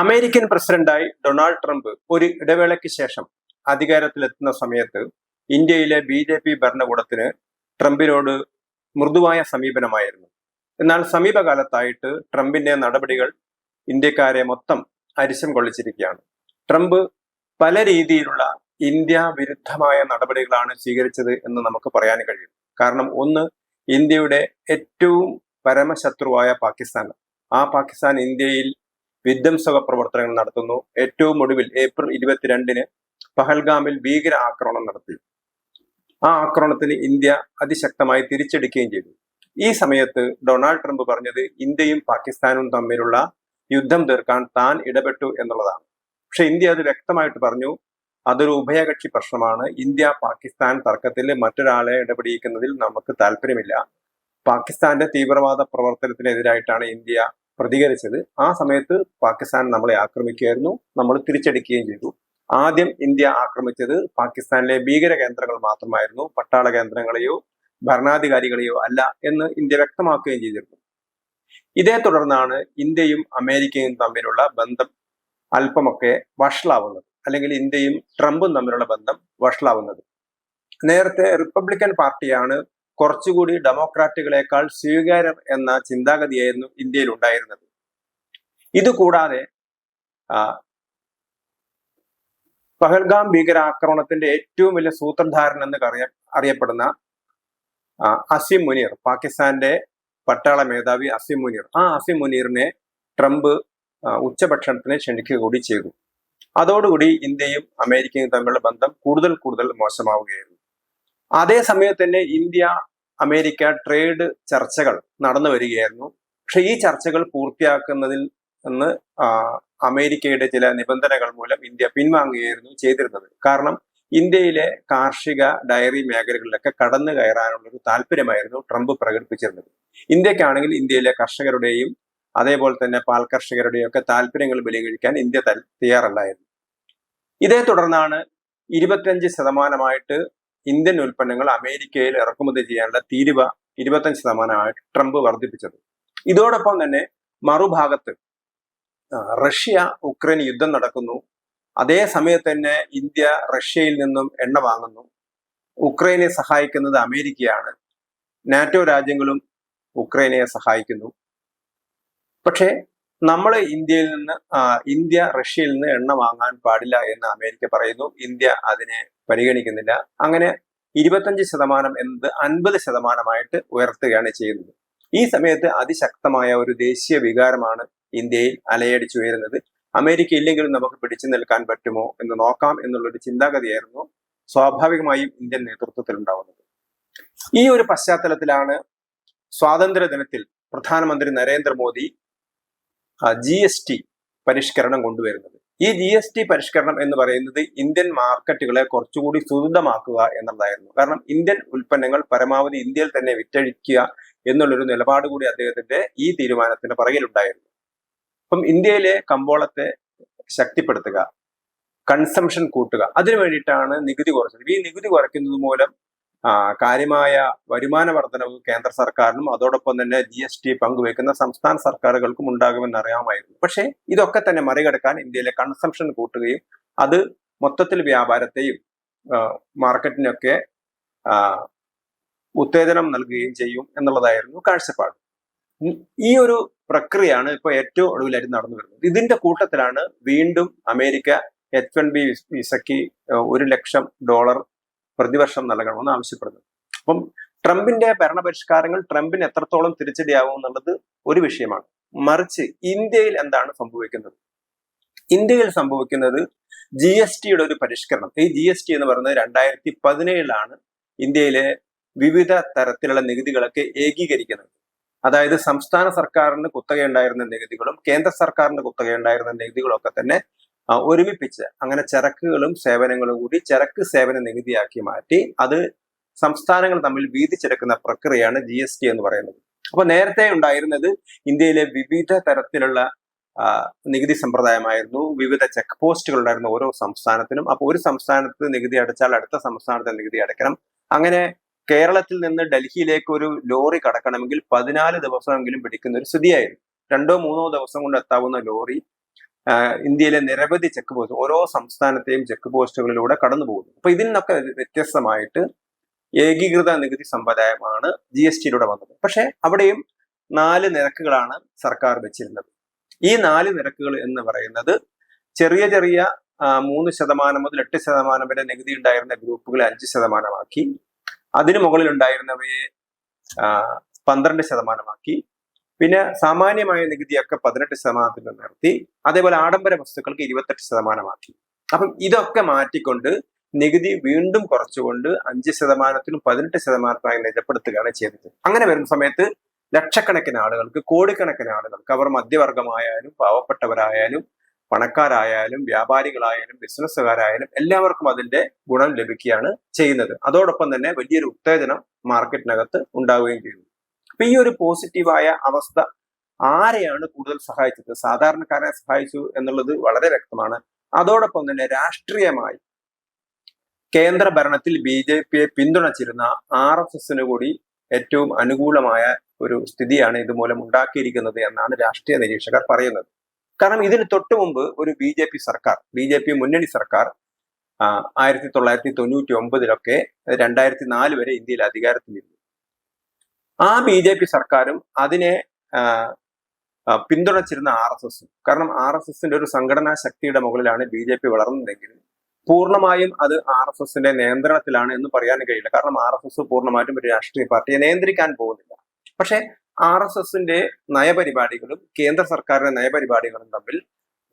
American പ്രസിഡന്റായി Donald Trump ഒരു ഇടവേളയ്ക്ക് ശേഷം അധികാരത്തിലെത്തുന്ന സമയത്ത് ഇന്ത്യയിലെ ബി ജെ പി ഭരണകൂടത്തിന് ട്രംപിനോട് മൃദുവായ സമീപനമായിരുന്നു. എന്നാൽ സമീപകാലത്തായിട്ട് ട്രംപിന്റെ നടപടികൾ ഇന്ത്യക്കാരെ മൊത്തം അരിശം കൊള്ളിച്ചിരിക്കുകയാണ്. ട്രംപ് പല രീതിയിലുള്ള ഇന്ത്യ വിരുദ്ധമായ നടപടികളാണ് സ്വീകരിച്ചത് എന്ന് നമുക്ക് പറയാൻ കഴിയും. കാരണം ഒന്ന് ഇന്ത്യയുടെ ഏറ്റവും പരമശത്രുവായ പാകിസ്ഥാൻ. ആ പാകിസ്ഥാൻ ഇന്ത്യയിൽ വിധ്വംസക പ്രവർത്തനങ്ങൾ നടത്തുന്നു. ഏറ്റവും ഒടുവിൽ ഏപ്രിൽ ഇരുപത്തിരണ്ടിന് പഹൽഗാമിൽ ഭീകര ആക്രമണം നടത്തി. ആ ആക്രമണത്തിന് ഇന്ത്യ അതിശക്തമായി തിരിച്ചെടുക്കുകയും ചെയ്തു. ഈ സമയത്ത് ഡൊണാൾഡ് ട്രംപ് പറഞ്ഞത് ഇന്ത്യയും പാകിസ്ഥാനും തമ്മിലുള്ള യുദ്ധം തീർക്കാൻ താൻ ഇടപെട്ടു എന്നുള്ളതാണ്. പക്ഷെ ഇന്ത്യ അത് വ്യക്തമായിട്ട് പറഞ്ഞു അതൊരു ഉഭയകക്ഷി പ്രശ്നമാണ്. ഇന്ത്യ പാകിസ്ഥാൻ തർക്കത്തിൽ മറ്റൊരാളെ ഇടപെടിയിക്കുന്നതിൽ നമുക്ക് താല്പര്യമില്ല. പാകിസ്ഥാന്റെ തീവ്രവാദ പ്രവർത്തനത്തിനെതിരായിട്ടാണ് ഇന്ത്യ പ്രതികരിച്ചത്. ആ സമയത്ത് പാകിസ്ഥാൻ നമ്മളെ ആക്രമിക്കുകയായിരുന്നു. നമ്മൾ തിരിച്ചടിക്കുകയും ചെയ്തു. ആദ്യം ഇന്ത്യ ആക്രമിച്ചത് പാകിസ്ഥാനിലെ ഭീകര കേന്ദ്രങ്ങൾ മാത്രമായിരുന്നു. പട്ടാള കേന്ദ്രങ്ങളെയോ ഭരണാധികാരികളെയോ അല്ല എന്ന് ഇന്ത്യ വ്യക്തമാക്കുകയും ചെയ്തിരുന്നു. ഇതേ തുടർന്നാണ് ഇന്ത്യയും അമേരിക്കയും തമ്മിലുള്ള ബന്ധം അല്പമൊക്കെ വഷളാവുന്നത്. അല്ലെങ്കിൽ ഇന്ത്യയും ട്രംപും തമ്മിലുള്ള ബന്ധം വഷളാവുന്നത്. നേരത്തെ റിപ്പബ്ലിക്കൻ പാർട്ടിയാണ് കുറച്ചുകൂടി ഡെമോക്രാറ്റുകളെക്കാൾ സ്വീകാര്യർ എന്ന ചിന്താഗതിയായിരുന്നു ഇന്ത്യയിൽ ഉണ്ടായിരുന്നത്. ഇതുകൂടാതെ പഹൽഗാം ഭീകരാക്രമണത്തിന്റെ ഏറ്റവും വലിയ സൂത്രധാരൻ എന്ന് അറിയ അറിയപ്പെടുന്ന അസിം മുനീർ പാകിസ്ഥാന്റെ പട്ടാള മേധാവി അസിം മുനീർ. ആ അസിം മുനീറിനെ ട്രംപ് ഉച്ചഭക്ഷണത്തിന് ക്ഷണിക്കുക കൂടി ചെയ്തു. അതോടുകൂടി ഇന്ത്യയും അമേരിക്കയും തമ്മിലുള്ള ബന്ധം കൂടുതൽ കൂടുതൽ മോശമാവുകയായിരുന്നു. അതേ സമയത്ത് തന്നെ ഇന്ത്യ അമേരിക്ക ട്രേഡ് ചർച്ചകൾ നടന്നു വരികയായിരുന്നു. പക്ഷെ ഈ ചർച്ചകൾ പൂർത്തിയാക്കുന്നതിൽ നിന്ന് അമേരിക്കയുടെ ചില നിബന്ധനകൾ മൂലം ഇന്ത്യ പിൻവാങ്ങുകയായിരുന്നു ചെയ്തിരുന്നത്. കാരണം ഇന്ത്യയിലെ കാർഷിക ഡയറി മേഖലകളിലൊക്കെ കടന്നു കയറാനുള്ള ഒരു താല്പര്യമായിരുന്നു ട്രംപ് പ്രകടിപ്പിച്ചിരുന്നത്. ഇന്ത്യക്കാണെങ്കിൽ ഇന്ത്യയിലെ കർഷകരുടെയും അതേപോലെ തന്നെ പാൽ കർഷകരുടെയും ഒക്കെ താല്പര്യങ്ങൾ ബലികഴിക്കാൻ ഇന്ത്യ തയ്യാറല്ലായിരുന്നു. ഇതേ തുടർന്നാണ് ഇരുപത്തിയഞ്ച് ശതമാനമായിട്ട് ഇന്ത്യൻ ഉൽപ്പന്നങ്ങൾ അമേരിക്കയിൽ ഇറക്കുമതി ചെയ്യാനുള്ള തീരുവ ഇരുപത്തഞ്ച് ശതമാനമായി ട്രംപ് വർദ്ധിപ്പിച്ചത്. ഇതോടൊപ്പം തന്നെ മറുഭാഗത്ത് റഷ്യ ഉക്രൈൻ യുദ്ധം നടക്കുന്നു. അതേ സമയത്ത് തന്നെ ഇന്ത്യ റഷ്യയിൽ നിന്നും എണ്ണ വാങ്ങുന്നു. ഉക്രൈനെ സഹായിക്കുന്നത് അമേരിക്കയാണ്. നാറ്റോ രാജ്യങ്ങളും ഉക്രൈനെ സഹായിക്കുന്നു. പക്ഷേ നമ്മൾ ഇന്ത്യയിൽ നിന്ന് ഇന്ത്യ റഷ്യയിൽ നിന്ന് എണ്ണ വാങ്ങാൻ പാടില്ല എന്ന് അമേരിക്ക പറയുന്നു. ഇന്ത്യ അതിനെ പരിഗണിക്കുന്നില്ല. അങ്ങനെ ഇരുപത്തഞ്ച് ശതമാനം എന്നത് അൻപത് ശതമാനമായിട്ട് ഉയർത്തുകയാണ് ചെയ്യുന്നത്. ഈ സമയത്ത് അതിശക്തമായ ഒരു ദേശീയ വികാരമാണ് ഇന്ത്യയിൽ അലയടിച്ചു വരുന്നത് അമേരിക്ക ഇല്ലെങ്കിലും നമുക്ക് പിടിച്ചു നിൽക്കാൻ പറ്റുമോ എന്ന് നോക്കാം എന്നുള്ളൊരു ചിന്താഗതിയായിരുന്നു സ്വാഭാവികമായും ഇന്ത്യൻ നേതൃത്വത്തിൽ ഉണ്ടാവുന്നത്. ഈ ഒരു പശ്ചാത്തലത്തിലാണ് സ്വാതന്ത്ര്യ ദിനത്തിൽ പ്രധാനമന്ത്രി നരേന്ദ്രമോദി ജി എസ് ടി പരിഷ്കരണം കൊണ്ടുവരുന്നത്. ഈ ജി എസ് ടി പരിഷ്കരണം എന്ന് പറയുന്നത് ഇന്ത്യൻ മാർക്കറ്റുകളെ കുറച്ചുകൂടി സുദൃഢമാക്കുക എന്നുള്ളതായിരുന്നു. കാരണം ഇന്ത്യൻ ഉൽപ്പന്നങ്ങൾ പരമാവധി ഇന്ത്യയിൽ തന്നെ വിറ്റഴിക്കുക എന്നുള്ളൊരു നിലപാട് കൂടി അദ്ദേഹത്തിന്റെ ഈ തീരുമാനത്തിന് പുറകിലുണ്ടായിരുന്നു. അപ്പം ഇന്ത്യയിലെ കമ്പോളത്തെ ശക്തിപ്പെടുത്തുക കൺസംഷൻ കൂട്ടുക അതിനു വേണ്ടിയിട്ടാണ് നികുതി കുറച്ചത്. ഈ നികുതി കുറയ്ക്കുന്നത് മൂലം കാര്യമായ വരുമാന വർധനവ് കേന്ദ്ര സർക്കാരിനും അതോടൊപ്പം തന്നെ ജി എസ് ടി പങ്കുവെക്കുന്ന സംസ്ഥാന സർക്കാരുകൾക്കും ഉണ്ടാകുമെന്ന് അറിയാമായിരുന്നു. പക്ഷേ ഇതൊക്കെ തന്നെ മറികടക്കാൻ ഇന്ത്യയിലെ കൺസംഷൻ കൂട്ടുകയും അത് മൊത്തത്തിൽ വ്യാപാരത്തെയും മാർക്കറ്റിനൊക്കെ ഉത്തേജനം നൽകുകയും ചെയ്യും എന്നുള്ളതായിരുന്നു കാഴ്ചപ്പാട്. ഈ ഒരു പ്രക്രിയയാണ് ഇപ്പോൾ ഏറ്റവും ഒടുവിലായിട്ട് നടന്നു വരുന്നത്. ഇതിന്റെ കൂട്ടത്തിലാണ് വീണ്ടും അമേരിക്ക എച്ച് വൺ ബി വിസയ്ക്ക് ഒരു ലക്ഷം ഡോളർ പ്രതിവർഷം നൽകണമെന്ന് ആവശ്യപ്പെടുന്നത് അപ്പം ട്രംപിന്റെ ഭരണപരിഷ്കാരങ്ങൾ ട്രംപിന് എത്രത്തോളം തിരിച്ചടിയാവും എന്നുള്ളത് ഒരു വിഷയമാണ്. മറിച്ച് ഇന്ത്യയിൽ എന്താണ് സംഭവിക്കുന്നത്? ഇന്ത്യയിൽ സംഭവിക്കുന്നത് ജി എസ് ടിയുടെ ഒരു പരിഷ്കരണം. ഈ ജി എസ് ടി എന്ന് പറയുന്നത് രണ്ടായിരത്തി പതിനേഴിലാണ് ഇന്ത്യയിലെ വിവിധ തരത്തിലുള്ള നികുതികളൊക്കെ ഏകീകരിക്കുന്നത്. അതായത് സംസ്ഥാന സർക്കാരിന് കുത്തകയുണ്ടായിരുന്ന നികുതികളും കേന്ദ്ര സർക്കാരിന് കുത്തകയുണ്ടായിരുന്ന നികുതികളും ഒക്കെ തന്നെ ഒരുമിപ്പിച്ച് അങ്ങനെ ചരക്കുകളും സേവനങ്ങളും കൂടി ചരക്ക് സേവന നികുതിയാക്കി മാറ്റി അത് സംസ്ഥാനങ്ങൾ തമ്മിൽ വീതിച്ചെടുക്കുന്ന പ്രക്രിയയാണ് ജി എസ് ടി എന്ന് പറയുന്നത്. അപ്പൊ നേരത്തെ ഉണ്ടായിരുന്നത് ഇന്ത്യയിലെ വിവിധ തരത്തിലുള്ള നികുതി സമ്പ്രദായമായിരുന്നു. വിവിധ ചെക്ക് പോസ്റ്റുകൾ ഉണ്ടായിരുന്നു ഓരോ സംസ്ഥാനത്തിനും. അപ്പോൾ ഒരു സംസ്ഥാനത്ത് നികുതി അടച്ചാൽ അടുത്ത സംസ്ഥാനത്ത് നികുതി അടയ്ക്കണം. അങ്ങനെ കേരളത്തിൽ നിന്ന് ഡൽഹിയിലേക്ക് ഒരു ലോറി കടക്കണമെങ്കിൽ പതിനാല് ദിവസമെങ്കിലും പിടിക്കുന്ന ഒരു സ്ഥിതിയായിരുന്നു. രണ്ടോ മൂന്നോ ദിവസം കൊണ്ട് എത്താവുന്ന ലോറി ഇന്ത്യയിലെ നിരവധി ചെക്ക് പോസ്റ്റ് ഓരോ സംസ്ഥാനത്തെയും ചെക്ക് പോസ്റ്റുകളിലൂടെ കടന്നു പോകുന്നു അപ്പൊ ഇതിൽ നിന്നൊക്കെ വ്യത്യസ്തമായിട്ട് ഏകീകൃത നികുതി സമ്പ്രദായമാണ് ജി എസ് ടിയിലൂടെ വന്നത്. പക്ഷെ അവിടെയും നാല് നിരക്കുകളാണ് സർക്കാർ വെച്ചിരുന്നത്. ഈ നാല് നിരക്കുകൾ എന്ന് പറയുന്നത് ചെറിയ ചെറിയ മൂന്ന് ശതമാനം മുതൽ എട്ട് ശതമാനം വരെ നികുതി ഉണ്ടായിരുന്ന ഗ്രൂപ്പുകളെ അഞ്ച് ശതമാനമാക്കി അതിനു മുകളിൽ ഉണ്ടായിരുന്നവയെ പന്ത്രണ്ട് ശതമാനമാക്കി പിന്നെ സാമാന്യമായ നികുതിയൊക്കെ പതിനെട്ട് ശതമാനത്തിൽ നിന്ന് നിർത്തി അതേപോലെ ആഡംബര വസ്തുക്കൾക്ക് ഇരുപത്തെട്ട് ശതമാനമാക്കി. അപ്പം ഇതൊക്കെ മാറ്റിക്കൊണ്ട് നികുതി വീണ്ടും കുറച്ചുകൊണ്ട് അഞ്ച് ശതമാനത്തിനും പതിനെട്ട് ശതമാനത്തിനായി നിജപ്പെടുത്തുകയാണ് ചെയ്തത്. അങ്ങനെ വരുന്ന സമയത്ത് ലക്ഷക്കണക്കിന് ആളുകൾക്ക് കോടിക്കണക്കിന് ആളുകൾക്ക് അവർ മധ്യവർഗമായാലും പാവപ്പെട്ടവരായാലും പണക്കാരായാലും വ്യാപാരികളായാലും ബിസിനസ്സുകാരായാലും എല്ലാവർക്കും അതിന്റെ ഗുണം ലഭിക്കുകയാണ് ചെയ്യുന്നത്. അതോടൊപ്പം തന്നെ വലിയൊരു ഉത്തേജനം മാർക്കറ്റിനകത്ത് ഉണ്ടാവുകയും ചെയ്യുന്നു. അപ്പൊ ഈ ഒരു പോസിറ്റീവായ അവസ്ഥ ആരെയാണ് കൂടുതൽ സഹായിച്ചത്? സാധാരണക്കാരെ സഹായിച്ചു എന്നുള്ളത് വളരെ വ്യക്തമാണ്. അതോടൊപ്പം തന്നെ രാഷ്ട്രീയമായി കേന്ദ്ര ഭരണത്തിൽ ബി ജെ പിയെ പിന്തുണച്ചിരുന്ന ആർ എസ് എസിന് കൂടി ഏറ്റവും അനുകൂലമായ ഒരു സ്ഥിതിയാണ് ഇതുമൂലം ഉണ്ടാക്കിയിരിക്കുന്നത് എന്നാണ് രാഷ്ട്രീയ നിരീക്ഷകർ പറയുന്നത്. കാരണം ഇതിന് തൊട്ടു മുമ്പ് ഒരു ബി ജെ പി സർക്കാർ ബി ജെ പി മുന്നണി സർക്കാർ ആയിരത്തി തൊള്ളായിരത്തി തൊണ്ണൂറ്റി ഒമ്പതിലൊക്കെ രണ്ടായിരത്തി നാല് വരെ ഇന്ത്യയിൽ അധികാരത്തിലിരുന്നു. ആ ബി ജെ പി സർക്കാരും അതിനെ പിന്തുണച്ചിരുന്ന ആർ എസ് എസും. കാരണം ആർ എസ് എസിന്റെ ഒരു സംഘടനാ ശക്തിയുടെ മുകളിലാണ് ബി ജെ പി വളർന്നതെങ്കിലും പൂർണമായും അത് ആർ എസ് എസിന്റെ നിയന്ത്രണത്തിലാണ് എന്ന് പറയാൻ കഴിയില്ല. കാരണം ആർ എസ് എസ് പൂർണമായിട്ടും ഒരു രാഷ്ട്രീയ പാർട്ടിയെ നിയന്ത്രിക്കാൻ പോകുന്നില്ല. പക്ഷേ ആർ എസ് എസിന്റെ നയപരിപാടികളും കേന്ദ്ര സർക്കാരിന്റെ നയപരിപാടികളും തമ്മിൽ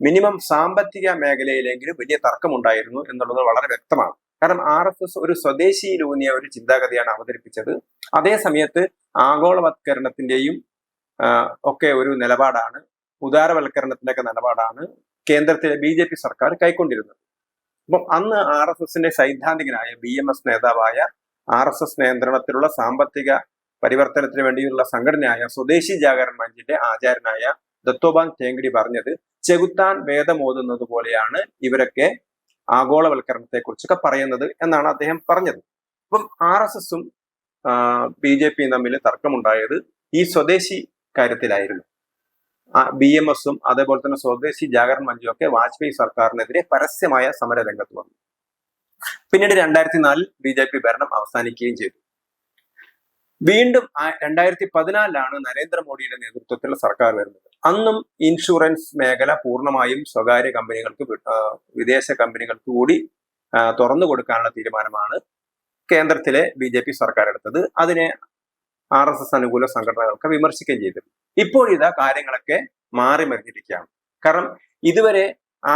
മിനിമം സാമ്പത്തിക മേഖലയിലെങ്കിലും വലിയ തർക്കമുണ്ടായിരുന്നു എന്നുള്ളത് വളരെ വ്യക്തമാണ്. കാരണം ആർ എസ് എസ് ഒരു സ്വദേശിയിലൂന്നിയ ഒരു ചിന്താഗതിയാണ് അവതരിപ്പിച്ചത്. അതേ സമയത്ത് ആഗോളവത്കരണത്തിന്റെയും ഒക്കെ ഒരു നിലപാടാണ് ഉദാരവൽക്കരണത്തിന്റെ ഒക്കെ നിലപാടാണ് കേന്ദ്രത്തിലെ ബി ജെ പി സർക്കാർ കൈക്കൊണ്ടിരുന്നത്. അപ്പം അന്ന് ആർ എസ് എസിന്റെ സൈദ്ധാന്തികനായ ബി എം എസ് നേതാവായ ആർ എസ് എസ് നിയന്ത്രണത്തിലുള്ള സാമ്പത്തിക പരിവർത്തനത്തിന് വേണ്ടിയുള്ള സംഘടനയായ സ്വദേശി ജാഗരൺ മഞ്ചിന്റെ ആചാരനായ ദത്തോബാൻ തേങ്കടി പറഞ്ഞത് ചെകുത്താൻ വേദമോതുന്നത് പോലെയാണ് ഇവരൊക്കെ ആഗോളവൽക്കരണത്തെ കുറിച്ചൊക്കെ പറയുന്നത് എന്നാണ് അദ്ദേഹം പറഞ്ഞത്. അപ്പം ആർ എസ് എസും ബി ജെ പിയും തമ്മിൽ തർക്കമുണ്ടായത് ഈ സ്വദേശി കാര്യത്തിലായിരുന്നു. ബി എം എസും അതേപോലെ തന്നെ സ്വദേശി ജാഗരൺ മഞ്ചും ഒക്കെ വാജ്പേയി സർക്കാരിനെതിരെ പരസ്യമായ സമര രംഗത്ത് വന്നു. പിന്നീട് രണ്ടായിരത്തി നാലിൽ ബി ജെ പി ഭരണം അവസാനിക്കുകയും ചെയ്തു. വീണ്ടും രണ്ടായിരത്തി പതിനാലിലാണ് നരേന്ദ്രമോദിയുടെ നേതൃത്വത്തിലുള്ള സർക്കാർ വരുന്നത്. അന്നും ഇൻഷുറൻസ് മേഖല പൂർണമായും സ്വകാര്യ കമ്പനികൾക്ക് വിദേശ കമ്പനികൾക്ക് കൂടി തുറന്നു കൊടുക്കാനുള്ള തീരുമാനമാണ് കേന്ദ്രത്തിലെ ബി ജെ പി സർക്കാർ എടുത്തത്. അതിനെ ആർ എസ് എസ് അനുകൂല സംഘടനകൾക്ക് വിമർശിക്കുകയും ചെയ്തു ഇപ്പോഴിതാ കാര്യങ്ങളൊക്കെ മാറി മറിഞ്ഞിരിക്കുകയാണ്. കാരണം ഇതുവരെ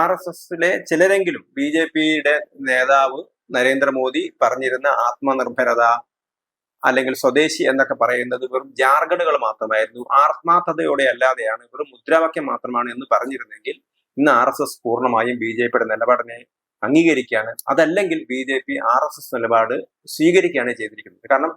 ആർ എസ് എസിലെ ചിലരെങ്കിലും ബി ജെ പിയുടെ നേതാവ് നരേന്ദ്രമോദി പറഞ്ഞിരുന്ന ആത്മനിർഭരത അല്ലെങ്കിൽ സ്വദേശി എന്നൊക്കെ പറയുന്നത് വെറും ജാർഗണുകൾ മാത്രമായിരുന്നു. ആത്മാർത്ഥതയോടെ അല്ലാതെയാണ് വെറും മുദ്രാവാക്യം മാത്രമാണ് എന്ന് പറഞ്ഞിരുന്നെങ്കിൽ ഇന്ന് ആർ എസ് എസ് പൂർണമായും ബി ജെ പിയുടെ നിലപാടിനെ അംഗീകരിക്കുകയാണ്. അതല്ലെങ്കിൽ B J P R S S നിലപാട് സ്വീകരിക്കുകയാണ് ചെയ്തിരിക്കുന്നത്. കാരണം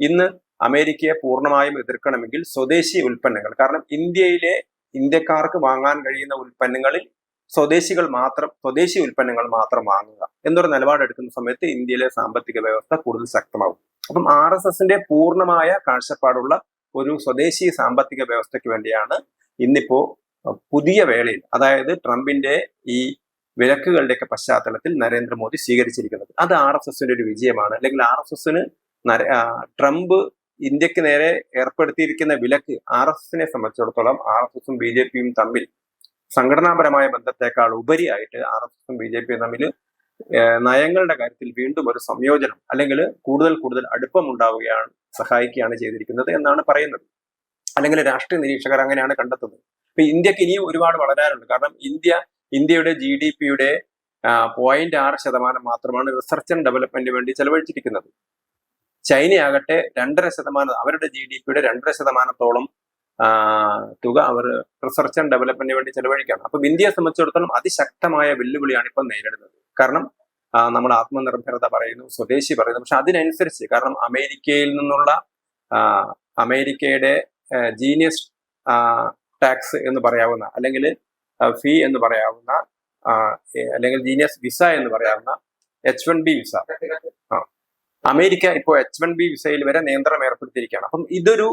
ഇന്ന് അമേരിക്കയെ പൂർണമായും എതിർക്കണമെങ്കിൽ സ്വദേശി ഉൽപ്പന്നങ്ങൾ കാരണം ഇന്ത്യയിലെ ഇന്ത്യക്കാർക്ക് വാങ്ങാൻ കഴിയുന്ന ഉൽപ്പന്നങ്ങളിൽ സ്വദേശികൾ മാത്രം സ്വദേശി ഉൽപ്പന്നങ്ങൾ മാത്രം വാങ്ങുക എന്നൊരു നിലപാടെടുക്കുന്ന സമയത്ത് ഇന്ത്യയിലെ സാമ്പത്തിക വ്യവസ്ഥ കൂടുതൽ ശക്തമാകും അപ്പം ആർ എസ് എസിന്റെ പൂർണമായ കാഴ്ചപ്പാടുള്ള ഒരു സ്വദേശി സാമ്പത്തിക വ്യവസ്ഥയ്ക്ക് വേണ്ടിയാണ് ഇന്നിപ്പോ പുതിയ വേളയിൽ അതായത് ട്രംപിന്റെ ഈ വിലക്കുകളുടെയൊക്കെ പശ്ചാത്തലത്തിൽ നരേന്ദ്രമോദി സ്വീകരിച്ചിരിക്കുന്നത്. അത് ആർ എസ് എസിന്റെ ഒരു വിജയമാണ്. അല്ലെങ്കിൽ ആർ എസ് എസിന് ട്രംപ് ഇന്ത്യയ്ക്ക് നേരെ ഏർപ്പെടുത്തിയിരിക്കുന്ന വിലക്ക് ആർ എസ് എസിനെ സംബന്ധിച്ചിടത്തോളം ആർ എസ് എസും ബി ജെ പിയും തമ്മിൽ സംഘടനാപരമായ ബന്ധത്തെക്കാൾ ഉപരിയായിട്ട് ആർ എസ് എസും ബി ജെ പിയും തമ്മിൽ നയങ്ങളുടെ കാര്യത്തിൽ വീണ്ടും ഒരു സംയോജനം അല്ലെങ്കിൽ കൂടുതൽ കൂടുതൽ അടുപ്പം ഉണ്ടാവുകയാണ് സഹായിക്കുകയാണ് ചെയ്തിരിക്കുന്നത് എന്നാണ് പറയുന്നത്. അല്ലെങ്കിൽ രാഷ്ട്രീയ നിരീക്ഷകർ അങ്ങനെയാണ് കണ്ടെത്തുന്നത്. ഇപ്പൊ ഇന്ത്യയ്ക്ക് ഇനിയും ഒരുപാട് വളരാനുണ്ട്. കാരണം ഇന്ത്യ ഇന്ത്യയുടെ ജി ഡി പിയുടെ പോയിന്റ് ആറ് ശതമാനം മാത്രമാണ് റിസർച്ച് ആൻഡ് ഡെവലപ്മെന്റിന് വേണ്ടി ചെലവഴിച്ചിരിക്കുന്നത്. ചൈനയാകട്ടെ രണ്ടര ശതമാനം അവരുടെ ജി ഡി പിയുടെ രണ്ടര ശതമാനത്തോളം തുക അവർ റിസർച്ച് ആൻഡ് ഡെവലപ്മെന്റിന് വേണ്ടി ചെലവഴിക്കുകയാണ്. അപ്പം ഇന്ത്യയെ സംബന്ധിച്ചിടത്തോളം അതിശക്തമായ വെല്ലുവിളിയാണ് ഇപ്പം നേരിടുന്നത്. കാരണം നമ്മൾ ആത്മനിർഭരത പറയുന്നു സ്വദേശി പറയുന്നു. പക്ഷെ അതിനനുസരിച്ച് കാരണം അമേരിക്കയിൽ നിന്നുള്ള അമേരിക്കയുടെ ജീനിയസ് ടാക്സ് എന്ന് പറയാവുന്ന അല്ലെങ്കിൽ ഫീ എന്ന് പറയാവുന്ന അല്ലെങ്കിൽ ജീനിയസ് വിസ എന്ന് പറയാവുന്ന H one B visa America ഇപ്പോൾ എച്ച് വൺ ബി വിസയിൽ വരെ നിയന്ത്രണം ഏർപ്പെടുത്തിയിരിക്കുകയാണ്. അപ്പം ഇതൊരു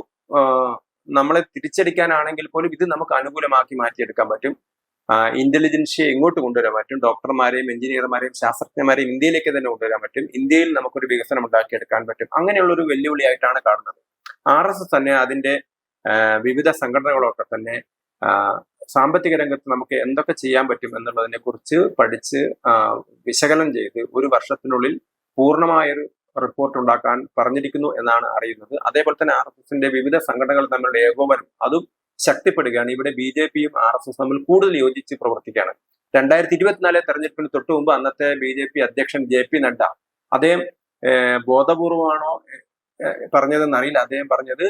നമ്മളെ തിരിച്ചടിക്കാനാണെങ്കിൽ പോലും ഇത് നമുക്ക് അനുകൂലമാക്കി മാറ്റിയെടുക്കാൻ പറ്റും. ഇന്റലിജൻസിയെ ഇങ്ങോട്ട് കൊണ്ടുവരാൻ പറ്റും? ഡോക്ടർമാരെയും എഞ്ചിനീയർമാരെയും ശാസ്ത്രജ്ഞന്മാരെയും ഇന്ത്യയിലേക്ക് തന്നെ കൊണ്ടുവരാൻ പറ്റും. ഇന്ത്യയിൽ നമുക്കൊരു വികസനം ഉണ്ടാക്കിയെടുക്കാൻ പറ്റും. അങ്ങനെയുള്ള ഒരു വെല്ലുവിളിയായിട്ടാണ് കാണുന്നത്. ആർ എസ് എസ് തന്നെ അതിന്റെ വിവിധ സംഘടനകളൊക്കെ തന്നെ സാമ്പത്തിക രംഗത്ത് നമുക്ക് എന്തൊക്കെ ചെയ്യാൻ പറ്റും എന്നുള്ളതിനെ കുറിച്ച് പഠിച്ച് വിശകലനം ചെയ്ത് ഒരു വർഷത്തിനുള്ളിൽ പൂർണമായൊരു റിപ്പോർട്ട് ഉണ്ടാക്കാൻ പറഞ്ഞിരിക്കുന്നു എന്നാണ് അറിയുന്നത്. അതേപോലെ തന്നെ ആർ എസ് എസിന്റെ വിവിധ സംഘടനകൾ തമ്മിലുള്ള ഏകോപനം അതും ശക്തിപ്പെടുകയാണ്. ഇവിടെ ബി ജെ പിയും ആർ എസ് എസ് തമ്മിൽ കൂടുതൽ യോജിച്ച് പ്രവർത്തിക്കുകയാണ്. രണ്ടായിരത്തി ഇരുപത്തിനാലിലെ തെരഞ്ഞെടുപ്പിന് തൊട്ട് മുമ്പ് അന്നത്തെ ബി ജെ പി അധ്യക്ഷൻ ജെ പി നഡ്ഡ അദ്ദേഹം ബോധപൂർവമാണോ പറഞ്ഞതെന്ന് അറിയില്ല. അദ്ദേഹം പറഞ്ഞത്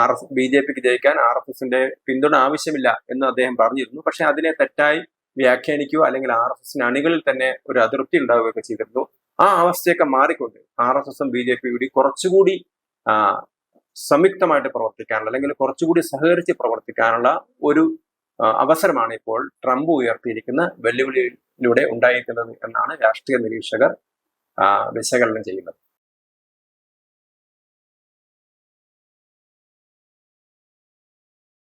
ആർ എസ് ബി ജെ പിക്ക് ജയിക്കാൻ ആർ എസ് എസിന്റെ പിന്തുണ ആവശ്യമില്ല എന്ന് അദ്ദേഹം പറഞ്ഞിരുന്നു. പക്ഷെ അതിനെ തെറ്റായി വ്യാഖ്യാനിക്കുകയോ അല്ലെങ്കിൽ ആർ എസ് എസിന് അണികളിൽ തന്നെ ഒരു അതൃപ്തി ഉണ്ടാവുകയൊക്കെ ചെയ്തിരുന്നു. ആ അവസ്ഥയൊക്കെ മാറിക്കൊണ്ട് ആർ എസ് എസും ബി ജെ പി കൂടി കുറച്ചുകൂടി സംയുക്തമായിട്ട് പ്രവർത്തിക്കാനുള്ള അല്ലെങ്കിൽ കുറച്ചുകൂടി സഹകരിച്ച് പ്രവർത്തിക്കാനുള്ള ഒരു അവസരമാണ് ഇപ്പോൾ ട്രംപ് ഉയർത്തിയിരിക്കുന്ന വെല്ലുവിളിയിലൂടെ ഉണ്ടായിരിക്കുന്നത് എന്നാണ് രാഷ്ട്രീയ നിരീക്ഷകർ വിശകലനം ചെയ്യുന്നത്.